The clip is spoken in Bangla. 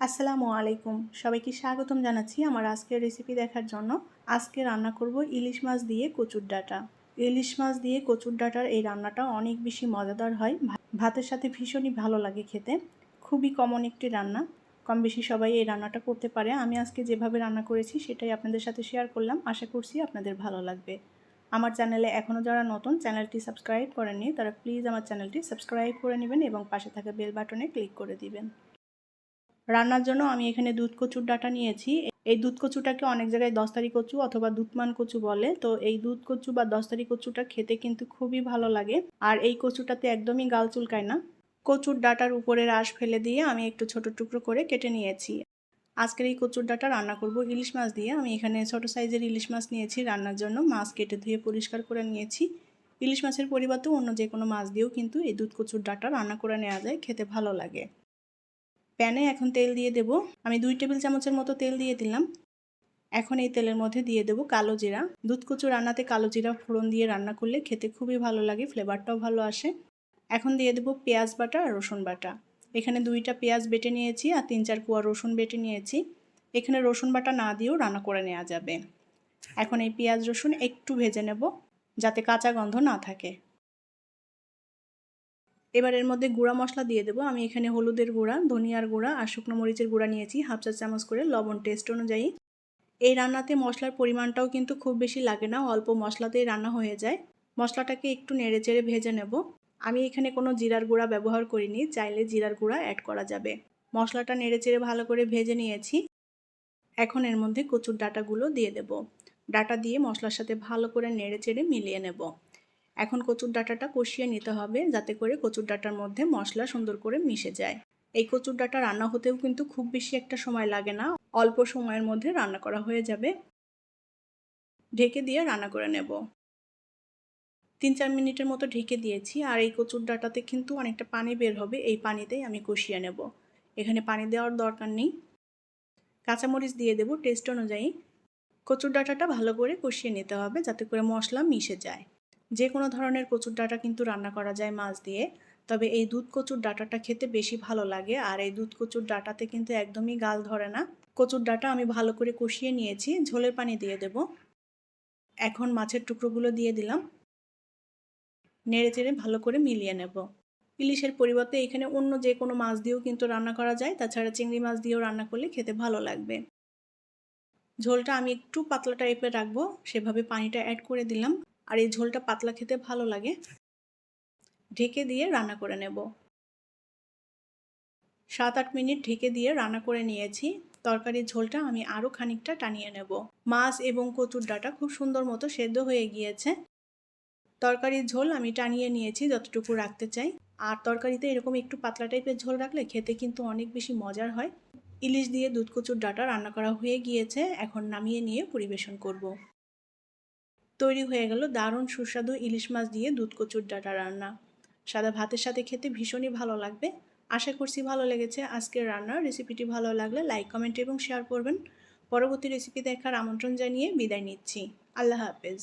আসসালামু আলাইকুম। সবাইকে স্বাগতম জানাচ্ছি আমার আজকের রেসিপি দেখার জন্য। আজকে রান্না করব ইলিশ মাছ দিয়ে কচুর ডাঁটা। ইলিশ মাছ দিয়ে কচুর ডাঁটার এই রান্নাটা অনেক বেশি মজাদার হয়। ভাতের সাথে ভীষণই ভালো লাগে খেতে। খুবই কমন একটি রান্না। কম বেশি সবাই এই রান্নাটা করতে পারে। আমি আজকে যেভাবে রান্না করেছি সেটাই আপনাদের সাথে শেয়ার করলাম। আশা করছি আপনাদের ভালো লাগবে। আমার চ্যানেলে এখনও যারা নতুন চ্যানেলটি সাবস্ক্রাইব করেননি, তারা প্লিজ আমার চ্যানেলটি সাবস্ক্রাইব করে নেবেন এবং পাশে থাকা বেল বাটনে ক্লিক করে দিবেন। রান্নার জন্য আমি এখানে দুধ কচুর ডাটা নিয়েছি। এই দুধ কচুটাকে অনেক জায়গায় দস্তারি কচু অথবা দুধমান কচু বলে। তো এই দুধ কচু বা দস্তারি কচুটা খেতে কিন্তু খুবই ভালো লাগে। আর এই কচুটাতে একদমই গাল চুলকায় না। কচুর ডাটার উপরে রাশ ফেলে দিয়ে আমি একটু ছোট টুকরো করে কেটে নিয়েছি। আজকের এই কচুর ডাটা রান্না করব ইলিশ মাছ দিয়ে। আমি এখানে ছোট সাইজের ইলিশ মাছ নিয়েছি রান্নার জন্য। মাছ কেটে ধুয়ে পরিষ্কার করে নিয়েছি। ইলিশ মাছের পরিবর্তে অন্য যে কোনো মাছ দিয়েও কিন্তু এই দুধ কচুর ডাটা রান্না করে নেওয়া যায়। খেতে ভালো লাগে। প্যানে এখন তেল দিয়ে দেব। আমি দুই টেবিল চামচের মতো তেল দিয়ে দিলাম। এখন এই তেলের মধ্যে দিয়ে দেব কালো জিরা। দুধ কচু রান্নাতে কালো জিরা ফোড়ন দিয়ে রান্না করলে খেতে খুবই ভালো লাগে, ফ্লেভারটাও ভালো আসে। এখন দিয়ে দেব পেঁয়াজ বাটা আর রসুন বাটা। এখানে দুইটা পেঁয়াজ বেটে নিয়েছি আর তিন চার কুয়া রসুন বেটে নিয়েছি। এখানে রসুন বাটা না দিয়েও রান্না করে নেওয়া যাবে। এখন এই পেঁয়াজ রসুন একটু ভেজে নেব, যাতে কাঁচা গন্ধ না থাকে। এবার এর মধ্যে গুঁড়া মশলা দিয়ে দেবো। আমি এখানে হলুদের গুঁড়া, ধনিয়ার গুঁড়া আর শুকনো মরিচের গুঁড়া নিয়েছি, হাফ চা চামচ করে লবণ টেস্ট অনুযায়ী। এই রান্নাতে মশলার পরিমাণটাও কিন্তু খুব বেশি লাগে না, অল্প মশলাতেই রান্না হয়ে যায়। মশলাটাকে একটু নেড়ে চেড়ে ভেজে নেব। আমি এখানে কোনো জিরার গুঁড়া ব্যবহার করিনি, চাইলে জিরার গুঁড়া অ্যাড করা যাবে। মশলাটা নেড়ে চেড়ে ভালো করে ভেজে নিয়েছি। এখন এর মধ্যে কচুর ডাটাগুলো দিয়ে দেব। ডাটা দিয়ে মশলার সাথে ভালো করে নেড়ে চেড়ে মিলিয়ে নেব। এখন কচুর ডাঁটাটা কষিয়ে নিতে হবে যাতে করে কচুর ডাঁটার মধ্যে মশলা সুন্দর করে মিশে যায়। এই কচুর ডাঁটা রান্না হতেও কিন্তু খুব বেশি একটা সময় লাগে না, অল্প সময়ের মধ্যে রান্না করা হয়ে যাবে। ঢেকে দিয়ে রান্না করে নেব। তিন চার মিনিটের মতো ঢেকে দিয়েছি আর এই কচুর ডাঁটাতে কিন্তু অনেকটা পানি বের হবে, এই পানিতেই আমি কষিয়ে নেব। এখানে পানি দেওয়ার দরকার নেই। কাঁচামরিচ দিয়ে দেব টেস্ট অনুযায়ী। কচুর ডাঁটাটা ভালো করে কষিয়ে নিতে হবে যাতে করে মশলা মিশে যায়। যে কোনো ধরনের কচুর ডাঁটা কিন্তু রান্না করা যায় মাছ দিয়ে। তবে এই দুধ কচুর ডাঁটাটা খেতে বেশি ভালো লাগে আর এই দুধ কচুর ডাঁটাতে কিন্তু একদমই গাল ধরে না। কচুর ডাঁটা আমি ভালো করে কষিয়ে নিয়েছি, ঝোলের পানি দিয়ে দেব। এখন মাছের টুকরোগুলো দিয়ে দিলাম। নেড়ে চেড়ে ভালো করে মিলিয়ে নেব। ইলিশের পরিবর্তে এখানে অন্য যে কোনো মাছ দিয়েও কিন্তু রান্না করা যায়, তাছাড়া চিংড়ি মাছ দিয়েও রান্না করলে খেতে ভালো লাগবে। ঝোলটা আমি একটু পাতলা টাইপের রাখব, সেভাবে পানিটা অ্যাড করে দিলাম। আর এই ঝোলটা পাতলা খেতে ভালো লাগে। ঢেকে দিয়ে রান্না করে নেব। সাত আট মিনিট ঢেকে দিয়ে রান্না করে নিয়েছি। তরকারির ঝোলটা আমি আরও খানিকটা টানিয়ে নেব। মাছ এবং কচুর ডাটা খুব সুন্দর মতো সেদ্ধ হয়ে গিয়েছে। তরকারির ঝোল আমি টানিয়ে নিয়েছি যতটুকু রাখতে চাই। আর তরকারিতে এরকম একটু পাতলা টাইপের ঝোল রাখলে খেতে কিন্তু অনেক বেশি মজার হয়। ইলিশ দিয়ে দুধ কচুর ডাটা রান্না করা হয়ে গিয়েছে। এখন নামিয়ে নিয়ে পরিবেশন করব। তৈরি হয়ে গেল দারুণ সুস্বাদু ইলিশ মাছ দিয়ে দুধ কচুর ডাটা রান্না। সাদা ভাতের সাথে খেতে ভীষণই ভালো লাগবে। আশা করছি ভালো লেগেছে আজকের রান্নার রেসিপিটি। ভালো লাগলে লাইক, কমেন্ট এবং শেয়ার করবেন। পরবর্তী রেসিপি দেখার আমন্ত্রণ জানিয়ে বিদায় নিচ্ছি। আল্লাহ হাফেজ।